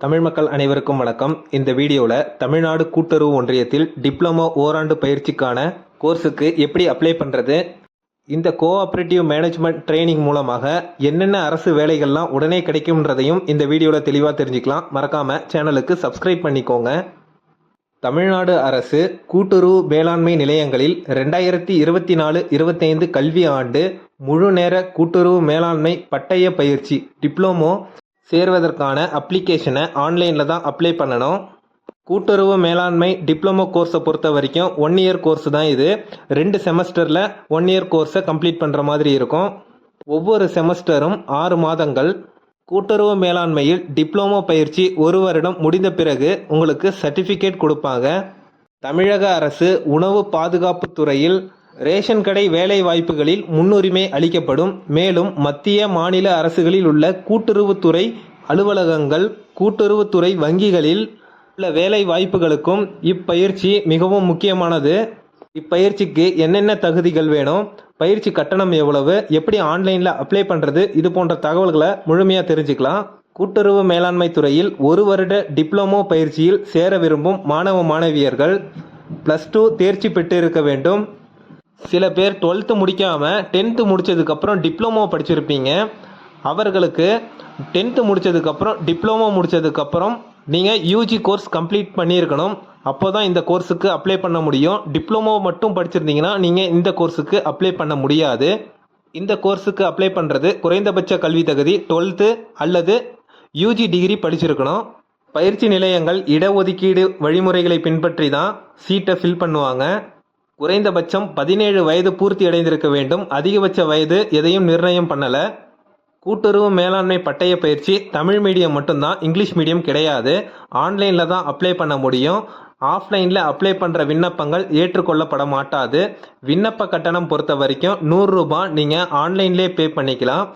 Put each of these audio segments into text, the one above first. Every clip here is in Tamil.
தமிழ் மக்கள் அனைவருக்கும் வணக்கம். இந்த வீடியோவில் தமிழ்நாடு கூட்டுறவு ஒன்றியத்தில் டிப்ளமோ ஓராண்டு பயிற்சிக்கான கோர்ஸுக்கு எப்படி அப்ளை பண்ணுறது இந்த கோஆப்ரேட்டிவ் மேனேஜ்மெண்ட் ட்ரைனிங் மூலமாக என்னென்ன அரசு வேலைகள்லாம் உடனே கிடைக்கும்ன்றதையும் இந்த வீடியோவில் தெளிவாக தெரிஞ்சுக்கலாம். மறக்காமல் சேனலுக்கு சப்ஸ்கிரைப் பண்ணிக்கோங்க. தமிழ்நாடு அரசு கூட்டுறவு மேலாண்மை நிலையங்களில் ரெண்டாயிரத்தி இருபத்தி நாலு இருபத்தைந்து கல்வி ஆண்டு முழு நேர கூட்டுறவு மேலாண்மை பட்டய பயிற்சி டிப்ளமோ சேர்வதற்கான அப்ளிகேஷனை ஆன்லைனில் தான் அப்ளை பண்ணணும். கூட்டுறவு மேலாண்மை டிப்ளமோ கோர்ஸை பொறுத்த வரைக்கும் ஒன் இயர் கோர்ஸ் தான் இது. ரெண்டு செமஸ்டரில் ஒன் இயர் கோர்ஸை கம்ப்ளீட் பண்ணுற மாதிரி இருக்கும். ஒவ்வொரு செமஸ்டரும் ஆறு மாதங்கள். கூட்டுறவு மேலாண்மையில் டிப்ளமோ பயிற்சி ஒரு வருடம் முடிந்த பிறகு உங்களுக்கு சர்டிஃபிகேட் கொடுப்பாங்க. தமிழக அரசு உணவு பாதுகாப்பு துறையில் ரேஷன் கடை வேலை வாய்ப்புகளில் முன்னுரிமை அளிக்கப்படும். மேலும் மத்திய மாநில அரசுகளில் உள்ள கூட்டுறவுத்துறை அலுவலகங்கள் கூட்டுறவுத்துறை வங்கிகளில் உள்ள வேலை வாய்ப்புகளுக்கும் இப்பயிற்சி மிகவும் முக்கியமானது. இப்பயிற்சிக்கு என்னென்ன தகுதிகள் வேணும்? பயிற்சி கட்டணம் எவ்வளவு? எப்படி ஆன்லைனில் அப்ளை பண்ணுறது இது போன்ற தகவல்களை முழுமையாக தெரிஞ்சுக்கலாம். கூட்டுறவு மேலாண்மை துறையில் ஒரு வருட டிப்ளமோ பயிற்சியில் சேர விரும்பும் மாணவ மாணவியர்கள் ப்ளஸ் டூ தேர்ச்சி பெற்று இருக்க வேண்டும். சில பேர் டுவெல்த்து முடிக்காமல் டென்த்து முடித்ததுக்கப்புறம் டிப்ளமோ படிச்சிருப்பீங்க. அவர்களுக்கு டென்த்து முடித்ததுக்கப்புறம் டிப்ளமோ முடித்ததுக்கப்புறம் நீங்கள் யூஜி கோர்ஸ் கம்ப்ளீட் பண்ணியிருக்கணும். அப்போ தான் இந்த கோர்ஸுக்கு அப்ளை பண்ண முடியும். டிப்ளமோ மட்டும் படிச்சிருந்தீங்கன்னா நீங்கள் இந்த கோர்ஸுக்கு அப்ளை பண்ண முடியாது. இந்த கோர்ஸுக்கு அப்ளை பண்ணுறது குறைந்தபட்ச கல்வி தகுதி டுவெல்த்து அல்லது யூஜி டிகிரி படிச்சிருக்கணும். பயிற்சி நிலையங்கள் இடஒதுக்கீடு வழிமுறைகளை பின்பற்றி தான் சீட்டை ஃபில் பண்ணுவாங்க. குறைந்தபட்சம் பதினேழு வயது பூர்த்தி அடைந்திருக்க வேண்டும். அதிகபட்ச வயது எதையும் நிர்ணயம் பண்ணலை. கூட்டுறவு மேலாண்மை பட்டய பயிற்சி தமிழ் மீடியம் மட்டும்தான் இங்கிலீஷ் மீடியம் கிடையாது. ஆன்லைனில் தான் அப்ளை பண்ண முடியும். ஆஃப்லைனில் அப்ளை பண்ணுற விண்ணப்பங்கள் ஏற்றுக்கொள்ளப்பட மாட்டாது. விண்ணப்ப கட்டணம் பொறுத்த வரைக்கும் நூறுரூபா நீங்கள் ஆன்லைன்லேயே பே பண்ணிக்கலாம்.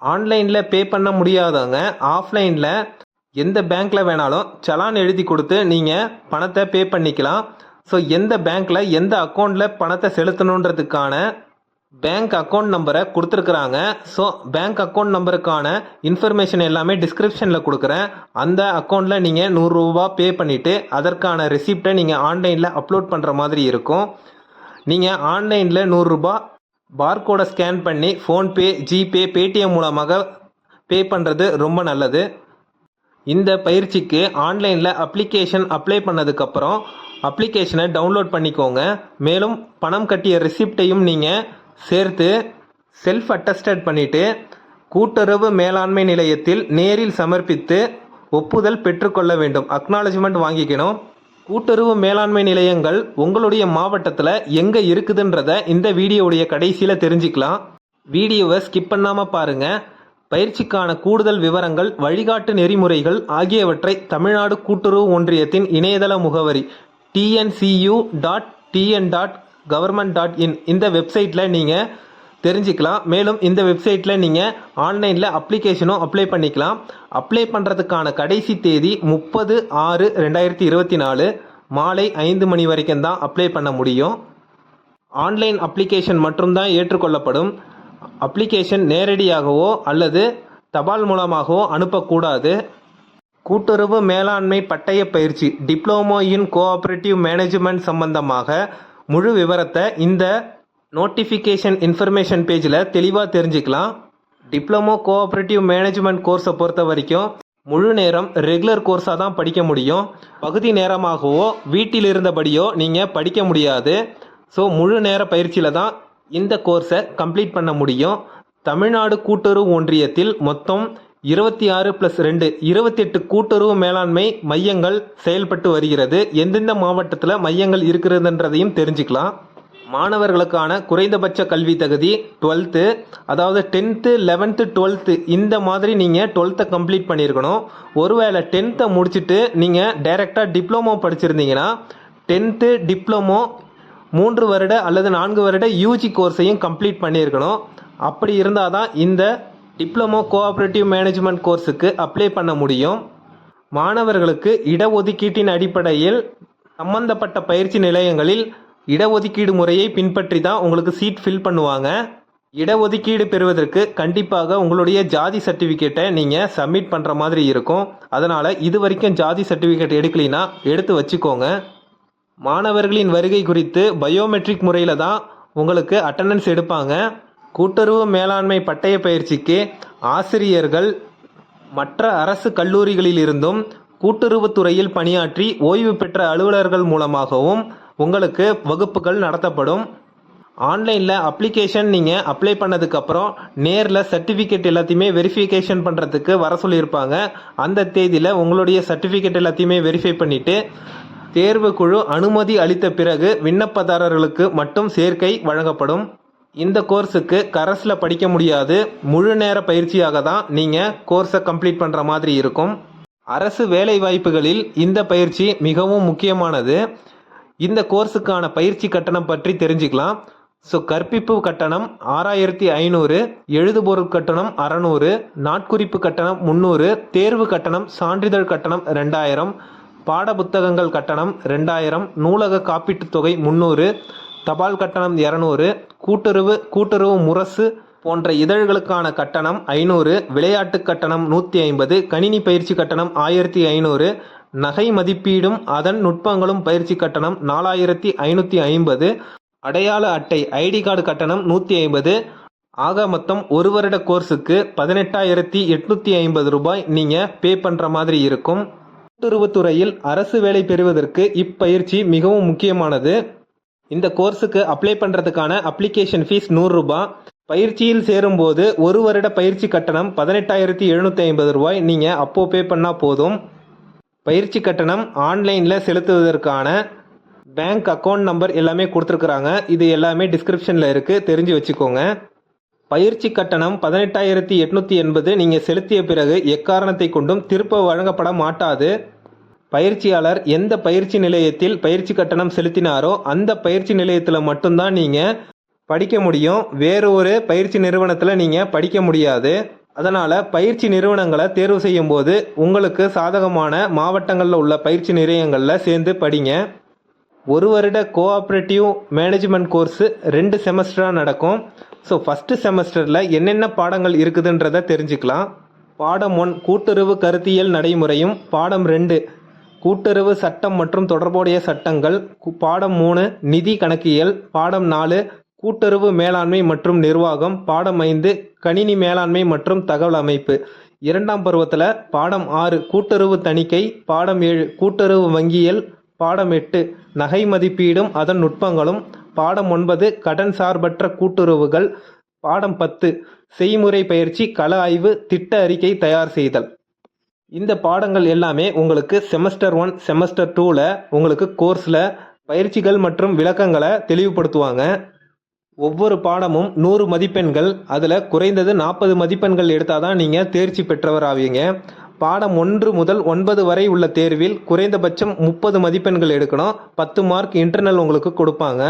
ஆன்லைனில் பே பண்ண முடியாதவங்க ஆஃப்லைனில் எந்த பேங்க்கில் வேணாலும் சலான் எழுதி கொடுத்து நீங்கள் பணத்தை பே பண்ணிக்கலாம். ஸோ எந்த பேங்க்கில் எந்த அக்கௌண்ட்டில் பணத்தை செலுத்தணுன்றதுக்கான பேங்க் அக்கௌண்ட் நம்பரை கொடுத்துருக்குறாங்க. ஸோ பேங்க் அக்கௌண்ட் நம்பருக்கான இன்ஃபர்மேஷன் எல்லாமே டிஸ்கிரிப்ஷனில் கொடுக்குறேன். அந்த அக்கௌண்ட்டில் நீங்கள் நூறுரூவா பே பண்ணிவிட்டு அதற்கான ரெசிப்டை நீங்கள் ஆன்லைனில் அப்லோட் பண்ணுற மாதிரி இருக்கும். நீங்கள் ஆன்லைனில் நூறுரூபா பார்கோடை ஸ்கேன் பண்ணி ஃபோன்பே ஜிபே பேடிஎம் மூலமாக பே பண்ணுறது ரொம்ப நல்லது. இந்த பயிற்சிக்கு ஆன்லைனில் அப்ளிகேஷன் அப்ளை பண்ணதுக்கப்புறம் அப்ளிகேஷனை டவுன்லோட் பண்ணிக்கோங்க. மேலும் பணம் கட்டிய ரிசிப்டையும் நீங்கள் சேர்த்து செல்ஃப் அட்டஸ்டட் பண்ணிவிட்டு கூட்டுறவு மேலாண்மை நிலையத்தில் நேரில் சமர்ப்பித்து ஒப்புதல் பெற்றுக்கொள்ள வேண்டும். அக்னாலஜ்மெண்ட் வாங்கிக்கணும். கூட்டுறவு மேலாண்மை நிலையங்கள் உங்களுடைய மாவட்டத்தில் எங்கே இருக்குதுன்றத இந்த வீடியோவுடைய கடைசியில் தெரிஞ்சுக்கலாம். வீடியோவை ஸ்கிப் பண்ணாமல் பாருங்கள் பயிற்சிக்கான கூடுதல் விவரங்கள் வழிகாட்டு நெறிமுறைகள் ஆகியவற்றை தமிழ்நாடு கூட்டுறவு ஒன்றியத்தின் இணையதள முகவரி TNCU dot TN dot government dot in இந்த வெப்சைட்டில் நீங்கள் தெரிஞ்சுக்கலாம். மேலும் இந்த வெப்சைட்டில் நீங்கள் ஆன்லைனில் அப்ளிகேஷனும் அப்ளை பண்ணிக்கலாம். அப்ளை பண்ணுறதுக்கான கடைசி தேதி முப்பது ஆறு ரெண்டாயிரத்தி இருபத்தி நாலு. மாலை ஐந்து மணி வரைக்கும் தான் அப்ளை பண்ண முடியும். ஆன்லைன் அப்ளிகேஷன் மட்டும்தான் ஏற்றுக்கொள்ளப்படும். அப்ளிகேஷன் நேரடியாகவோ அல்லது தபால் மூலமாகவோ அனுப்பக்கூடாது. கூட்டுறவு மேலாண்மை பட்டய பயிற்சி டிப்ளமோ இன் கோஆபரேட்டிவ் மேனேஜ்மெண்ட் சம்பந்தமாக முழு விவரத்தை இந்த நோட்டிஃபிகேஷன் இன்ஃபர்மேஷன் பேஜில் தெளிவாக தெரிஞ்சுக்கலாம். டிப்ளமோ கோஆபரேட்டிவ் மேனேஜ்மெண்ட் கோர்ஸை பொறுத்த வரைக்கும் முழு நேரம் ரெகுலர் கோர்ஸாக தான் படிக்க முடியும். பகுதி நேரமாகவோ வீட்டில் இருந்தபடியோ நீங்கள் படிக்க முடியாது. ஸோ முழு நேர பயிற்சியில் தான் இந்த கோர்ஸை கம்ப்ளீட் பண்ண முடியும். தமிழ்நாடு கூட்டுறவு ஒன்றியத்தில் மொத்தம் இருபத்தி ஆறு ப்ளஸ் ரெண்டு இருபத்தெட்டு கூட்டுறவு மேலாண்மை மையங்கள் செயல்பட்டு வருகிறது. எந்தெந்த மாவட்டத்தில் மையங்கள் இருக்கிறதுன்றதையும் தெரிஞ்சுக்கலாம். மாணவர்களுக்கான குறைந்தபட்ச கல்வி தகுதி டுவெல்த்து அதாவது டென்த்து லெவன்த்து டுவெல்த்து இந்த மாதிரி நீங்கள் டுவெல்த்தை கம்ப்ளீட் பண்ணியிருக்கணும் ஒருவேளை டென்த்தை முடிச்சுட்டு நீங்கள் டைரெக்டாக டிப்ளமோ படிச்சிருந்தீங்கன்னா டென்த்து டிப்ளமோ மூன்று வருட அல்லது நான்கு வருட யூஜி கோர்ஸையும் கம்ப்ளீட் பண்ணியிருக்கணும் அப்படி இருந்தால் தான் இந்த டிப்ளமோ கோஆப்ரேட்டிவ் மேனேஜ்மெண்ட் கோர்ஸுக்கு அப்ளை பண்ண முடியும். மாணவர்களுக்கு இடஒதுக்கீட்டின் அடிப்படையில் சம்பந்தப்பட்ட பயிற்சி நிலையங்களில் இடஒதுக்கீடு முறையை பின்பற்றி தான் உங்களுக்கு சீட் ஃபில் பண்ணுவாங்க. இடஒதுக்கீடு பெறுவதற்கு கண்டிப்பாக உங்களுடைய ஜாதி சர்டிஃபிகேட்டை நீங்கள் சப்மிட் பண்ணுற மாதிரி இருக்கும். அதனால் இது வரைக்கும் ஜாதி சர்டிஃபிகேட் எடுக்கலைன்னா எடுத்து வச்சுக்கோங்க. மாணவர்களின் வருகை குறித்து பயோமெட்ரிக் முறையில் தான் உங்களுக்கு அட்டண்டன்ஸ் எடுப்பாங்க. கூட்டுறவு மேலாண்மை பட்டய பயிற்சிக்கு ஆசிரியர்கள் மற்ற அரசு கல்லூரிகளிலிருந்தும் கூட்டுறவுத் துறையில் பணியாற்றி ஓய்வு பெற்ற அலுவலர்கள் மூலமாகவும் உங்களுக்கு வகுப்புகள் நடத்தப்படும். ஆன்லைனில் அப்ளிகேஷன் நீங்கள் அப்ளை பண்ணதுக்கப்புறம் நேரில் சர்டிஃபிகேட் எல்லாத்தையுமே வெரிஃபிகேஷன் பண்ணுறதுக்கு வர சொல்லியிருப்பாங்க. அந்த தேதியில் உங்களுடைய சர்டிஃபிகேட் எல்லாத்தையுமே வெரிஃபை பண்ணிவிட்டு தேர்வு குழு அனுமதி அளித்த பிறகு விண்ணப்பதாரர்களுக்கு மட்டும் சேர்க்கை வழங்கப்படும். இந்த கோர்ஸுக்கு கரஸில் படிக்க முடியாது. முழு நேர பயிற்சியாக தான் நீங்கள் கோர்ஸை கம்ப்ளீட் பண்ணுற மாதிரி இருக்கும். அரசு வேலை வாய்ப்புகளில் இந்த பயிற்சி மிகவும் முக்கியமானது. இந்த கோர்ஸுக்கான பயிற்சி கட்டணம் பற்றி தெரிஞ்சுக்கலாம். ஸோ கற்பிப்பு கட்டணம் ஆறாயிரத்தி ஐநூறு எழுதுபொருள் கட்டணம் அறநூறு நாட்குறிப்பு கட்டணம் முந்நூறு தேர்வு கட்டணம் சான்றிதழ் கட்டணம் ரெண்டாயிரம் பாட புத்தகங்கள் கட்டணம் ரெண்டாயிரம் நூலக காப்பீட்டுத் தொகை முந்நூறு தபால் கட்டணம் இரநூறு கூட்டுறவு கூட்டுறவு முரசு போன்ற இதழ்களுக்கான கட்டணம் ஐநூறு விளையாட்டு கட்டணம் நூற்றி ஐம்பது கணினி பயிற்சி கட்டணம் ஆயிரத்தி ஐநூறு நகை மதிப்பீடும் அதன் நுட்பங்களும் பயிற்சி கட்டணம் நாலாயிரத்தி ஐநூற்றி ஐம்பது அடையாள அட்டை ஐடி கார்டு கட்டணம் நூற்றி ஐம்பது ஆக மொத்தம் ஒரு வருட கோர்ஸுக்கு பதினெட்டாயிரத்தி எட்நூற்றி ஐம்பது ரூபாய் நீங்கள் பே பண்ணுற மாதிரி இருக்கும். கூட்டுறவுத்துறையில் அரசு வேலை பெறுவதற்கு இப்பயிற்சி மிகவும் முக்கியமானது. இந்த கோர்ஸுக்கு அப்ளை பண்ணுறதுக்கான அப்ளிகேஷன் ஃபீஸ் நூறுரூபா. பயிற்சியில் சேரும்போது ஒரு வருட பயிற்சி கட்டணம் பதினெட்டாயிரத்தி எழுநூற்றி ஐம்பது ரூபாய். நீங்கள் அப்போது பே பண்ணால் போதும். பயிற்சி கட்டணம் ஆன்லைனில் செலுத்துவதற்கான பேங்க் அக்கௌண்ட் நம்பர் எல்லாமே கொடுத்துருக்குறாங்க. இது எல்லாமே டிஸ்கிரிப்ஷனில் இருக்குது தெரிஞ்சு வச்சுக்கோங்க. பயிற்சி கட்டணம் பதினெட்டாயிரத்தி எட்நூற்றி எண்பது. நீங்கள் செலுத்திய பிறகு எக்காரணத்தை கொண்டும் திருப்ப வழங்கப்பட மாட்டாது. பயிற்சியாளர் எந்த பயிற்சி நிலையத்தில் பயிற்சி கட்டணம் செலுத்தினாரோ அந்த பயிற்சி நிலையத்தில் மட்டும்தான் நீங்கள் படிக்க முடியும். வேறு ஒரு பயிற்சி நிறுவனத்தில் நீங்கள் படிக்க முடியாது. அதனால் பயிற்சி நிறுவனங்களை தேர்வு செய்யும் போது உங்களுக்கு சாதகமான மாவட்டங்களில் உள்ள பயிற்சி நிலையங்களில் சேர்ந்து படிங்க. ஒரு வருட கோஆப்ரேட்டிவ் மேனேஜ்மெண்ட் கோர்ஸு ரெண்டு செமஸ்டராக நடக்கும். ஸோ ஃபஸ்ட்டு செமஸ்டரில் என்னென்ன பாடங்கள் இருக்குதுன்றதை தெரிஞ்சுக்கலாம். பாடம் ஒன் கூட்டுறவு கருத்தியல் நடைமுறையும் பாடம் ரெண்டு. கூட்டுறவு சட்டம் மற்றும் தொடர்புடைய சட்டங்கள் கு- பாடம் மூணு நிதி கணக்கியல் பாடம் நாலு கூட்டுறவு மேலாண்மை மற்றும் நிர்வாகம் பாடம் ஐந்து கணினி மேலாண்மை மற்றும் தகவல் அமைப்பு. இரண்டாம் பருவத்தில் பாடம் ஆறு கூட்டுறவு தணிக்கை பாடம் ஏழு கூட்டுறவு வங்கியல் பாடம் எட்டு நகை மதிப்பீடும் அதன் நுட்பங்களும். பாடம் ஒன்பது கடன் சார்பற்ற கூட்டுறவுகள். பாடம் பத்து செய்முறை பயிற்சி கள ஆய்வு திட்ட அறிக்கை தயார் செய்தல். இந்த பாடங்கள் எல்லாமே உங்களுக்கு செமஸ்டர் ஒன் செமஸ்டர் டூவில் உங்களுக்கு கோர்ஸில் பயிற்சிகள் மற்றும் விளக்கங்களை தெளிவுபடுத்துவாங்க. ஒவ்வொரு பாடமும் நூறு மதிப்பெண்கள் அதில் குறைந்தது நாற்பது மதிப்பெண்கள் எடுத்தால் தான் நீங்கள் தேர்ச்சி பெற்றவர் ஆவீங்க பாடம் ஒன்று முதல் ஒன்பது வரை உள்ள தேர்வில் குறைந்தபட்சம் முப்பது மதிப்பெண்கள் எடுக்கணும். பத்து மார்க் இன்டர்னல் உங்களுக்கு கொடுப்பாங்க.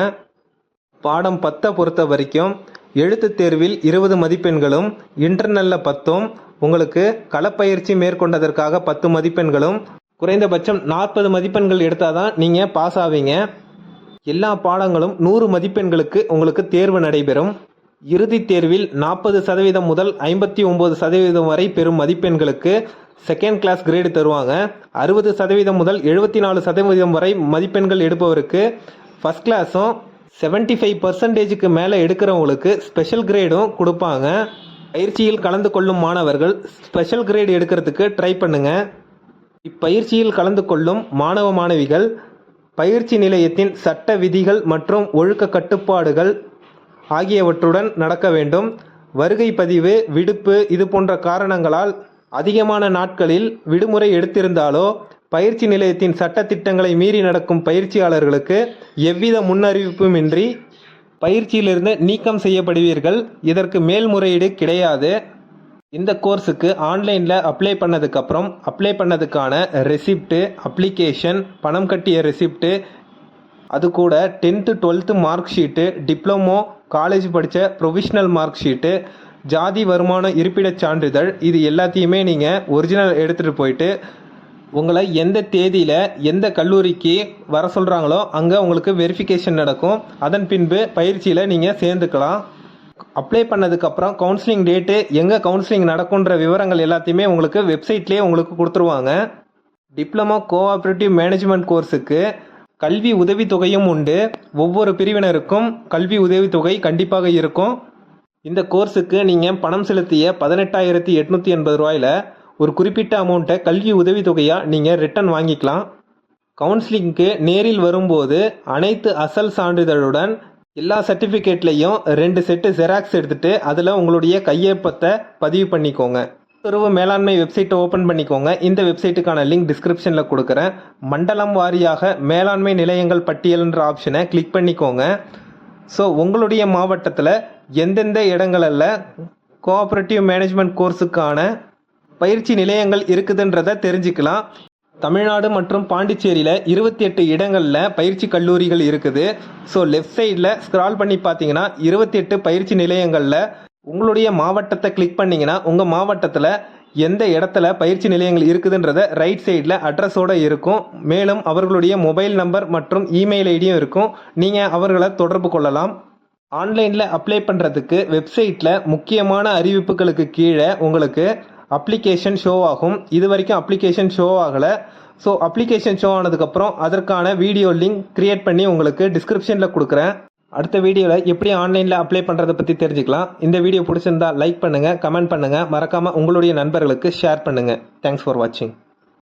பாடம் பத்தை பொறுத்த வரைக்கும் எழுத்து தேர்வில் இருபது மதிப்பெண்களும் இன்டர்னலில் பத்தும் உங்களுக்கு களப்பயிற்சி மேற்கொண்டதற்காக பத்து மதிப்பெண்களும் குறைந்தபட்சம் நாற்பது மதிப்பெண்கள் எடுத்தால் தான் நீங்கள் பாஸ் ஆவீங்க. எல்லா பாடங்களும் நூறு மதிப்பெண்களுக்கு உங்களுக்கு தேர்வு நடைபெறும். இறுதித் தேர்வில் நாற்பது சதவீதம் முதல் ஐம்பத்தி ஒம்பது சதவீதம் வரை பெறும் மதிப்பெண்களுக்கு செகண்ட் கிளாஸ் கிரேடு தருவாங்க. அறுபது சதவீதம் முதல் எழுபத்தி நாலு சதவீதம் வரை மதிப்பெண்கள் எடுப்பவருக்கு ஃபஸ்ட் கிளாஸும் 75% ஃபைவ் பர்சன்டேஜுக்கு மேலே எடுக்கிறவங்களுக்கு ஸ்பெஷல் கிரேடும் கொடுப்பாங்க. பயிற்சியில் கலந்து கொள்ளும் மாணவர்கள் ஸ்பெஷல் கிரேடு எடுக்கிறதுக்கு ட்ரை பண்ணுங்கள் இப்பயிற்சியில் கலந்து கொள்ளும் மாணவ மாணவிகள் பயிற்சி நிலையத்தின் சட்ட விதிகள் மற்றும் ஒழுக்க கட்டுப்பாடுகள் ஆகியவற்றுடன் நடக்க வேண்டும். வருகை பதிவு விடுப்பு இது போன்ற காரணங்களால் அதிகமான நாட்களில் விடுமுறை எடுத்திருந்தாலோ பயிற்சி நிலையத்தின் சட்ட திட்டங்களை மீறி நடக்கும் பயிற்சியாளர்களுக்கு எவ்வித முன்னறிவிப்புமின்றி பயிற்சியிலிருந்து நீக்கம் செய்யப்படுவீர்கள். இதற்கு மேல்முறையீடு கிடையாது. இந்த கோர்ஸுக்கு ஆன்லைனில் அப்ளை பண்ணதுக்கப்புறம் அப்ளை பண்ணதுக்கான ரெசிப்ட்டு அப்ளிகேஷன் பணம் கட்டிய ரெசிப்ட்டு அது கூட tenth twelfth mark sheet diploma college படித்த ப்ரொவிஷ்னல் மார்க் ஷீட்டு ஜாதி வருமான இருப்பிடச் சான்றிதழ் இது எல்லாத்தையுமே நீங்கள் ஒரிஜினல் எடுத்துகிட்டு போயிட்டு உங்களை எந்த தேதியில் எந்த கல்லூரிக்கு வர சொல்கிறாங்களோ அங்கே உங்களுக்கு வெரிஃபிகேஷன் நடக்கும். அதன் பின்பு பயிற்சியில் நீங்கள் சேர்ந்துக்கலாம். அப்ளை பண்ணதுக்கப்புறம் கவுன்சிலிங் டேட்டு எங்கே கவுன்சிலிங் நடக்குன்ற விவரங்கள் எல்லாத்தையுமே உங்களுக்கு வெப்சைட்லேயே உங்களுக்கு கொடுத்துருவாங்க. டிப்ளமோ கோஆப்ரேட்டிவ் மேனேஜ்மெண்ட் கோர்ஸுக்கு கல்வி உதவித்தொகையும் உண்டு. ஒவ்வொரு பிரிவினருக்கும் கல்வி உதவித்தொகை கண்டிப்பாக இருக்கும். இந்த கோர்ஸுக்கு நீங்கள் பணம் செலுத்திய பதினெட்டாயிரத்தி எட்நூற்றி எண்பது ரூபாயில் ஒரு குறிப்பிட்ட அமௌண்ட்டை கல்வி உதவித்தொகையாக நீங்கள் ரிட்டர்ன் வாங்கிக்கலாம். கவுன்சிலிங்க்கு நேரில் வரும்போது அனைத்து அசல் சான்றிதழுடன் எல்லா சர்டிஃபிகேட்லேயும் ரெண்டு செட்டு ஜெராக்ஸ் எடுத்துகிட்டு அதில் உங்களுடைய கையொப்பத்தை பதிவு பண்ணிக்கோங்க. துறவு மேலாண்மை வெப்சைட்டை ஓப்பன் பண்ணிக்கோங்க. இந்த வெப்சைட்டுக்கான லிங்க் டிஸ்கிரிப்ஷனில் கொடுக்குறேன். மண்டலம் வாரியாக மேலாண்மை நிலையங்கள் பட்டியல்ன்ற ஆப்ஷனை கிளிக் பண்ணிக்கோங்க. ஸோ உங்களுடைய மாவட்டத்தில் எந்தெந்த இடங்களில் கோஆப்ரேட்டிவ் மேனேஜ்மெண்ட் கோர்ஸுக்கான பயிற்சி நிலையங்கள் இருக்குதுன்றதை தெரிஞ்சுக்கலாம். தமிழ்நாடு மற்றும் பாண்டிச்சேரியில் இருபத்தி எட்டு இடங்களில் பயிற்சி கல்லூரிகள் இருக்குது. ஸோ லெஃப்ட் சைடில் ஸ்க்ரால் பண்ணி பார்த்தீங்கன்னா இருபத்தி எட்டு பயிற்சி நிலையங்களில் உங்களுடைய மாவட்டத்தை கிளிக் பண்ணிங்கன்னா உங்கள் மாவட்டத்தில் எந்த இடத்துல பயிற்சி நிலையங்கள் இருக்குதுன்றத ரைட் சைடில் அட்ரஸோடு இருக்கும். மேலும் அவர்களுடைய மொபைல் நம்பர் மற்றும் இமெயில் ஐடியும் இருக்கும். நீங்கள் அவர்களை தொடர்பு கொள்ளலாம். ஆன்லைனில் அப்ளை பண்ணுறதுக்கு வெப்சைட்டில் முக்கியமான அறிவிப்புகளுக்கு கீழே உங்களுக்கு அப்ளிகேஷன் ஷோ ஆகும். இது வரைக்கும் அப்ளிகேஷன் ஷோ ஆகலை. ஸோ அப்ளிகேஷன் ஷோ ஆனதுக்கப்புறம் அதற்கான வீடியோ லிங்க் க்ரியேட் பண்ணி உங்களுக்கு டிஸ்கிரிப்ஷனில் கொடுக்குறேன். அடுத்த வீடியோவில் எப்படி ஆன்லைனில் அப்ளை பண்ணுறதை பற்றி தெரிஞ்சுக்கலாம். இந்த வீடியோ பிடிச்சிருந்தா லைக் பண்ணுங்கள் கமெண்ட் பண்ணுங்கள் மறக்காமல் உங்களுடைய நண்பர்களுக்கு ஷேர் பண்ணுங்கள் தேங்க்ஸ் ஃபார் வாட்சிங்